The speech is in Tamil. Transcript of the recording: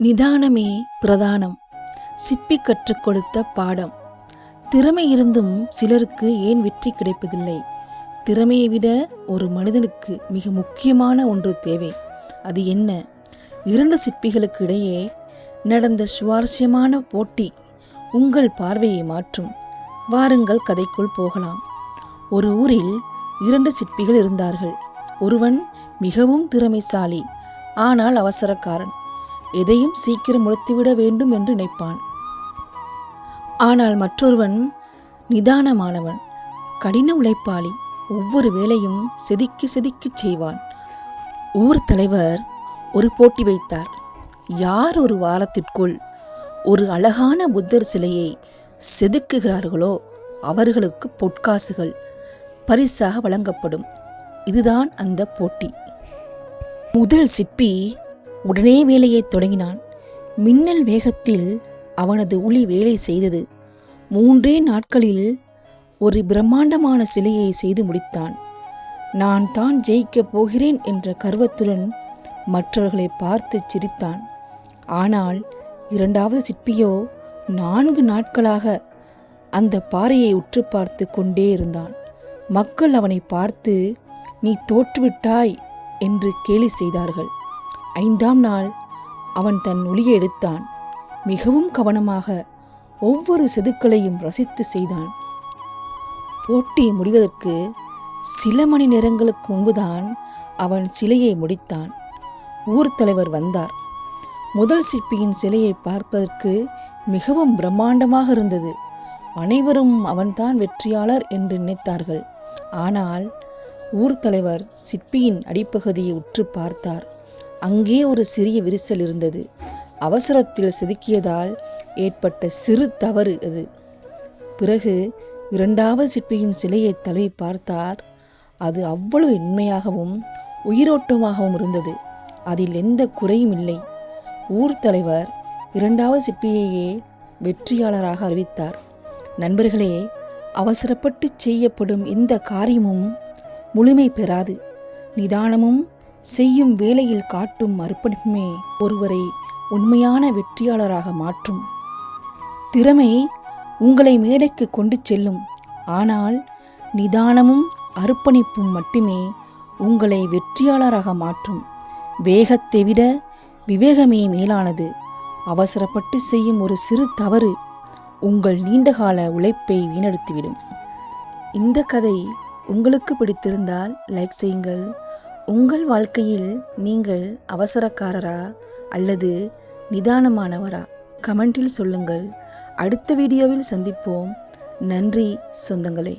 நிதானமே பிரதானம். சிற்பி கற்றுக் கொடுத்த பாடம். திறமை இருந்தும் சிலருக்கு ஏன் வெற்றி கிடைப்பதில்லை? திறமையை விட ஒரு மனிதனுக்கு மிக முக்கியமான ஒன்று தேவை. அது என்ன? இரண்டு சிற்பிகளுக்கு இடையே நடந்த சுவாரஸ்யமான போட்டி உங்கள் பார்வையை மாற்றும். வாருங்கள் கதைக்குள் போகலாம். ஒரு ஊரில் இரண்டு சிற்பிகள் இருந்தார்கள். ஒருவன் மிகவும் திறமைசாலி ஆனால் அவசரக்காரன். எதையும் சீக்கிரம் முடித்துவிட வேண்டும் என்று நினைப்பான். ஆனால் மற்றொருவன் நிதானமானவன் கடின உழைப்பாளி ஒவ்வொரு வேலையும் செதுக்கி செதுக்கிச் செய்வான். ஊர் தலைவர் ஒரு போட்டி வைத்தார். யார் ஒரு வாரத்திற்குள் ஒரு அழகான புத்தர் சிலையை செதுக்குகிறார்களோ அவர்களுக்கு பொற்காசுகள் பரிசாக வழங்கப்படும். இதுதான் அந்த போட்டி. முதல் சிற்பி உடனே வேலையை தொடங்கினான். மின்னல் வேகத்தில் அவனது உளி வேலை செய்தது. மூன்றே நாட்களில் ஒரு பிரம்மாண்டமான சிலையை செய்து முடித்தான். நான் தான் ஜெயிக்கப் போகிறேன் என்ற கர்வத்துடன் மற்றவர்களை பார்த்து சிரித்தான். ஆனால் இரண்டாவது சிற்பியோ நான்கு நாட்களாக அந்த பாறையை உற்று பார்த்து கொண்டே இருந்தான். மக்கள் அவனை பார்த்து நீ தோற்றுவிட்டாய் என்று கேலி செய்தார்கள். ஐந்தாம் நாள் அவன் தன் ஒளியை எடுத்தான். மிகவும் கவனமாக ஒவ்வொரு செதுக்களையும் ரசித்து செய்தான். போட்டி முடிவதற்கு சில மணி நேரங்களுக்கு முன்புதான் அவன் சிலையை முடித்தான். ஊர் தலைவர் வந்தார். முதல் சிற்பியின் சிலையை பார்ப்பதற்கு மிகவும் பிரம்மாண்டமாக இருந்தது. அனைவரும் அவன்தான் வெற்றியாளர் என்று நினைத்தார்கள். ஆனால் ஊர் தலைவர் சிற்பியின் அடிப்பகுதியை உற்று பார்த்தார். அங்கே ஒரு சிறிய விரிசல் இருந்தது. அவசரத்தில் செதுக்கியதால் ஏற்பட்ட சிறு தவறு அது. பிறகு இரண்டாவது சிற்பியின் சிலையை தழுவி பார்த்தார். அது அவ்வளவு உண்மையாகவும் உயிரோட்டமாகவும் இருந்தது. அதில் எந்த குறையும் இல்லை. ஊர் தலைவர் இரண்டாவது சிற்பியையே வெற்றியாளராக அறிவித்தார். நண்பர்களே அவசரப்பட்டு செய்யப்படும் எந்த காரியமும் முழுமை பெறாது. நிதானமும் செய்யும் வேலையில் காட்டும் அர்ப்பணிப்புமே ஒருவரை உண்மையான வெற்றியாளராக மாற்றும். திறமை உங்களை மேடைக்கு கொண்டு செல்லும். ஆனால் நிதானமும் அர்ப்பணிப்பும் மட்டுமே உங்களை வெற்றியாளராக மாற்றும். வேகத்தை விட விவேகமே மேலானது. அவசரப்பட்டு செய்யும் ஒரு சிறு தவறு உங்கள் நீண்டகால உழைப்பை வீணடித்துவிடும். இந்த கதை உங்களுக்கு பிடித்திருந்தால் லைக் செய்யுங்கள். உங்கள் வாழ்க்கையில் நீங்கள் அவசரக்காரரா அல்லது நிதானமானவரா? கமெண்டில் சொல்லுங்கள். அடுத்த வீடியோவில் சந்திப்போம். நன்றி சொந்தங்களே.